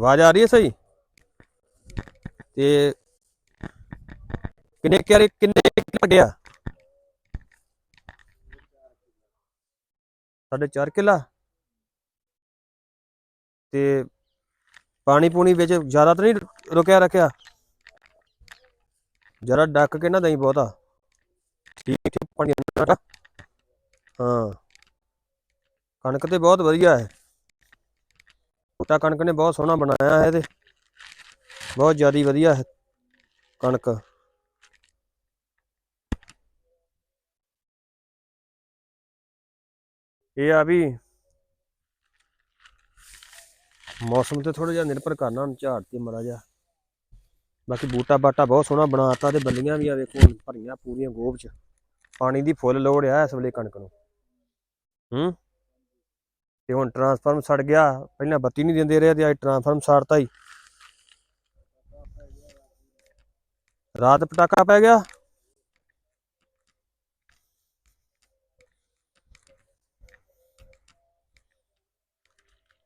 ਆਵਾਜ਼ ਆ ਰਹੀ ਹੈ ਸਹੀ? ਤੇ ਕਿੰਨੇ ਕਿਆਰੇ ਕਿੰਨੇ ਵੱਡਿਆ ਸਾਢੇ ਚਾਰ ਕਿੱਲਾ? ਤੇ ਪਾਣੀ ਪੂਣੀ ਵਿੱਚ ਜ਼ਿਆਦਾ ਤਾਂ ਨਹੀਂ ਰੁਕਿਆ ਰੱਖਿਆ? ਜਰਾ ਡੱਕ ਕੇ ਨਾ ਦਈ ਬਹੁਤਾ। ਠੀਕ ਠੀਕ, ਪਾਣੀ ਅੰਦਰ ਹਾਂ। ਕਣਕ ਤੇ ਬਹੁਤ ਵਧੀਆ ਹੈ। ਬੂਟਾ ਕਣਕ ਨੇ ਬਹੁਤ ਸੋਹਣਾ ਬਣਾਇਆ ਹੈ ਤੇ ਬਹੁਤ ਜ਼ਿਆਦਾ ਵਧੀਆ ਹੈ ਕਣਕ। ਇਹ ਆ ਵੀ ਮੌਸਮ ਤੇ ਥੋੜਾ ਜਿਹਾ ਨਿਰਭਰ ਕਰਨਾ, ਹੁਣ ਝਾੜ ਤੇ ਮੜਾ ਜਾ ਬਾਕੀ ਬੂਟਾ ਬਾਟਾ ਬਹੁਤ ਸੋਹਣਾ ਬਣਾਤਾ ਤੇ ਬੱਲੀਆਂ ਵੀ ਆ ਵੇਖੋ ਭਰੀਆਂ ਪੂਰੀਆਂ ਗੋਭ ਚ। ਪਾਣੀ ਦੀ ਫੁੱਲ ਲੋੜ ਆ ਇਸ ਵੇਲੇ ਕਣਕ ਨੂੰ। ਹੂੰ? ਤੇ ਹੁਣ ਟਰਾਂਸਫਾਰਮ ਸੜ ਗਿਆ। ਪਹਿਲਾਂ ਬੱਤੀ ਨਹੀਂ ਦਿੰਦੇ ਰਹੇ, ਤੇ ਅੱਜ ਟਰਾਂਸਫਾਰਮ ਸੜਤਾ ਹੀ। ਰਾਤ ਪਟਾਕਾ ਪੈ ਗਿਆ।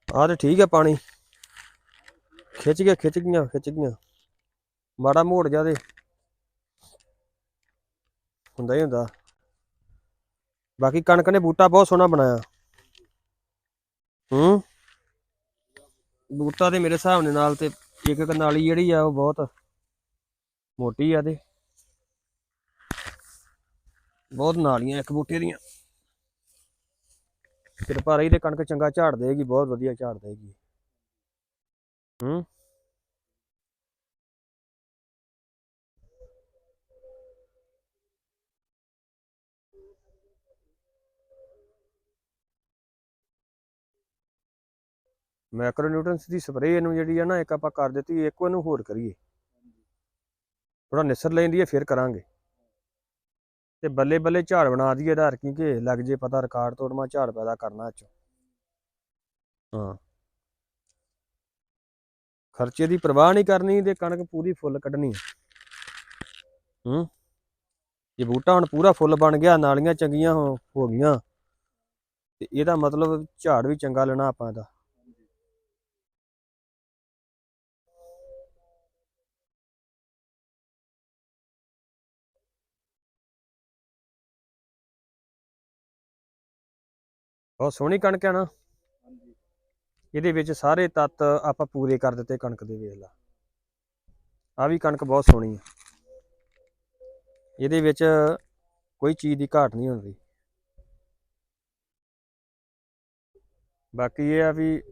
ਆਹ ਤੇ ਠੀਕ ਹੈ ਪਾਣੀ। ਖਿੱਚ ਗਿਆ, ਖਿੱਚ ਗਈਆਂ ਖਿੱਚ ਗਈਆਂ। ਮਾੜਾ ਮੋੜ ਜਾ ਦੇ ਹੁੰਦਾ ਹੀ ਹੁੰਦਾ। ਬਾਕੀ ਕਣਕ ਨੇ ਬੂਟਾ ਬਹੁਤ ਸੋਹਣਾ ਬਣਾਇਆ। ਹੂੰ। ਬੂਟਾ ਤੇ ਮੇਰੇ ਹਿਸਾਬ ਦੇ ਨਾਲ ਤੇ ਇੱਕ ਇੱਕ ਨਾਲੀ ਜਿਹੜੀ ਆ ਉਹ ਬਹੁਤ ਮੋਟੀ ਆ ਤੇ। ਬਹੁਤ ਨਾਲੀਆਂ ਇੱਕ ਬੂਟੇ ਦੀਆਂ। ਕਿਰਪਾ ਰਹੀ ਤੇ ਕਣਕ ਚੰਗਾ ਝਾੜ ਦੇਗੀ ਬਹੁਤ ਵਧੀਆ ਝਾੜ ਦੇਗੀ। ਹੂੰ। ਮੈਕਰੋ ਮੈਕਰੋਨਿਊਟ੍ਰੈਂਟਸ ਦੀ ਸਪਰੇਅ ਇਹਨੂੰ ਜਿਹੜੀ ਆ ਨਾ, ਇੱਕ ਆਪਾਂ ਕਰ ਦਿੱਤੀ, ਇੱਕ ਇਹਨੂੰ ਹੋਰ ਕਰੀਏ। ਥੋੜਾ ਨਿਸਰ ਲੈਂਦੀ ਹੈ, ਫਿਰ ਕਰਾਂਗੇ। ਤੇ ਬੱਲੇ ਬੱਲੇ ਝਾੜ ਬਣਾ ਦਈਏ ਆਧਾਰ ਕਿ ਲੱਗ ਜੇ ਪਤਾ ਰਿਕਾਰਡ ਤੋੜਮਾ ਝਾੜ ਪੈਦਾ ਕਰਨਾ ਚ ਹਾਂ। ਖਰਚੇ ਦੀ ਪਰਵਾਹ ਨਹੀਂ ਕਰਨੀ ਤੇ ਕਣਕ ਪੂਰੀ ਫੁੱਲ ਕੱਢਣੀ ਹੂੰ? ਜੇ ਬੂਟਾ ਹੁਣ ਪੂਰਾ ਫੁੱਲ ਬਣ ਗਿਆ, ਨਾਲੀਆਂ ਚੰਗੀਆਂ ਹੋ ਗਈਆਂ, ਤੇ ਇਹਦਾ ਮਤਲਬ ਝਾੜ ਵੀ ਚੰਗਾ ਲੈਣਾ ਆਪਾਂ ਇਹਦਾ। ਬਹੁਤ ਸੋਹਣੀ ਕਣਕ ਹੈ ਨਾ। ਇਹਦੇ ਵਿੱਚ ਸਾਰੇ ਤੱਤ ਆਪਾਂ ਪੂਰੇ ਕਰ ਦਿੱਤੇ ਕਣਕ ਦੇ ਵੇਖ ਲਾ। ਆ ਵੀ ਕਣਕ ਬਹੁਤ ਸੋਹਣੀ ਹੈ। ਇਹਦੇ ਵਿੱਚ ਕੋਈ ਚੀਜ਼ ਦੀ ਘਾਟ ਨਹੀਂ ਹੁੰਦੀ। ਬਾਕੀ ਇਹ ਆ ਵੀ